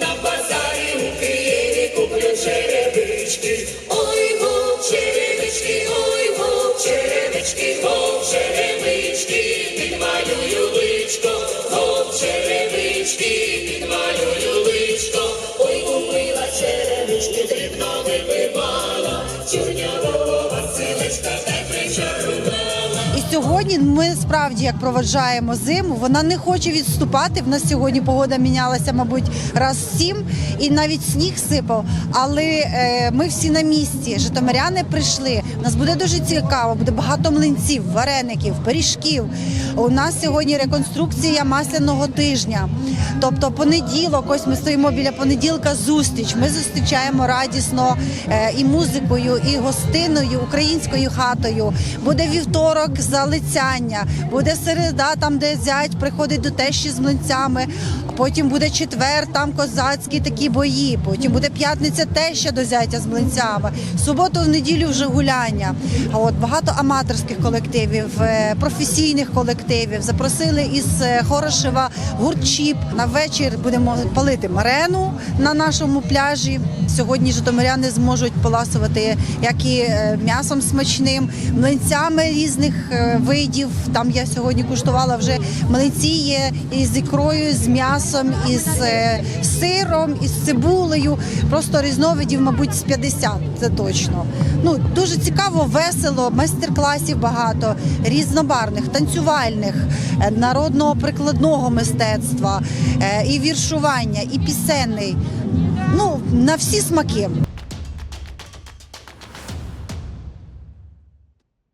на базарі у Києві куплю черевички. Ой, гоп, черевички, ой, гоп, черевички, гоп, черевички, підмалюю личко, гоп, черевички, підмалюю личко. Ой, умила черевички, дрібно вибивала, чорнявого Василечка сьогодні ми справді як проведжаємо зиму. Вона не хоче відступати. В нас сьогодні погода мінялася, мабуть, раз сім, і навіть сніг сипав. Але е, ми всі на місці. Житомиряни прийшли. У нас буде дуже цікаво, буде багато млинців, вареників, пиріжків. У нас сьогодні реконструкція масляного тижня. Тобто, понеділок, ось ми стоїмо біля понеділка. Зустріч. Ми зустрічаємо радісно е, і музикою, і гостиною, українською хатою. Буде вівторок залицяння, буде середа, там де зять приходить до тещі з млинцями. Потім буде четвер, там козацькі такі бої. Потім буде п'ятниця теща до зятя з млинцями. Суботу в неділю вже гуляння. От багато аматорських колективів, е, професійних колективів запросили із е, Хорошева гуртчіп. На вечір будемо палити марену на нашому пляжі. Сьогодні житомиряни зможуть поласувати як і е, м'ясом смачним, млинцями різних е, видів. Там я сьогодні куштувала вже млинці є із ікрою, з м'ясом, із е, сиром, із цибулею. Просто різновидів, мабуть, з 50, це точно. Ну дуже цікаво, весело, майстер-класів багато, різнобарних, танцювальних, народного прикладного мистецтва, е, і віршування, і пісенний. Ну на всі смаки.